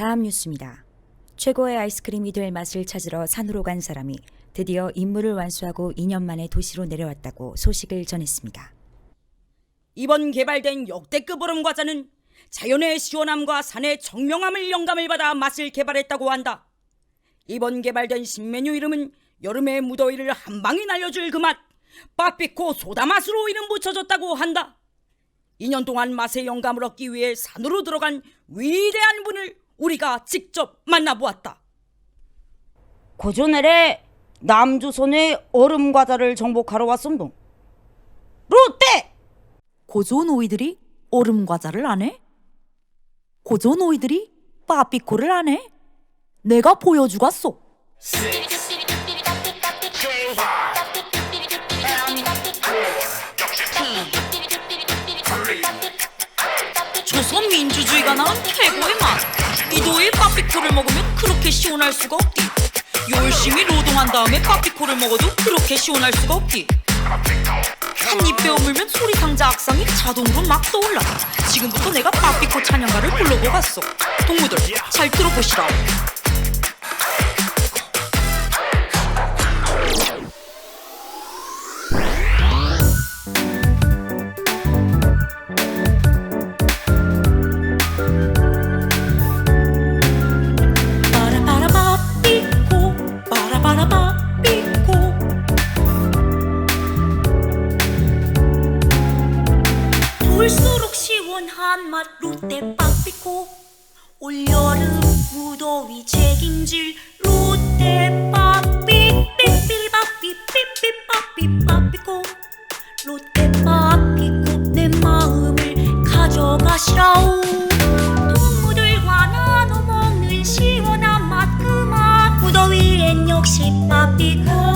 다음 뉴스입니다. 최고의 아이스크림이 될 맛을 찾으러 산으로 간 사람이 드디어 임무를 완수하고 2년 만에 도시로 내려왔다고 소식을 전했습니다. 이번 개발된 역대급 얼음 과자는 자연의 시원함과 산의 청명함을 영감을 받아 맛을 개발했다고 한다. 이번 개발된 신메뉴 이름은 여름의 무더위를 한 방에 날려줄 그 맛, 빠삐코 소다 맛으로 이름 붙여졌다고 한다. 2년 동안 맛의 영감을 얻기 위해 산으로 들어간 위대한 분을 우리가 직접 만나보았다. 고전에 남조선의 얼음 과자를 정복하러 왔습니다. 롯데! 고조노이들이 얼음 과자를 안 해? 고조노이들이 빠삐코를 안 해? 내가 보여주겠소. 조선 민주주의가 낳은 최고의 맛. 이도의 빠삐코를 먹으면 그렇게 시원할 수가 없디. 열심히 노동한 다음에 빠삐코를 먹어도 그렇게 시원할 수가 없디. 한입 베어물면 소리 상자 악상이 자동으로 막 떠올라. 지금부터 내가 빠삐코 찬양가를 불러보겠어. 동무들 잘 들어보시라. 올수록 시원한 맛 롯데빵피코. 올여름 무더위 책임질 롯데빵삐 삐삐삐삐 삐삐삐삐 빠삐코. 롯데빵피코 내 마음을 가져가시라오. 동무들과 나눠 먹는 시원한 맛 그맛. 그 무더위엔 역시 빠삐코.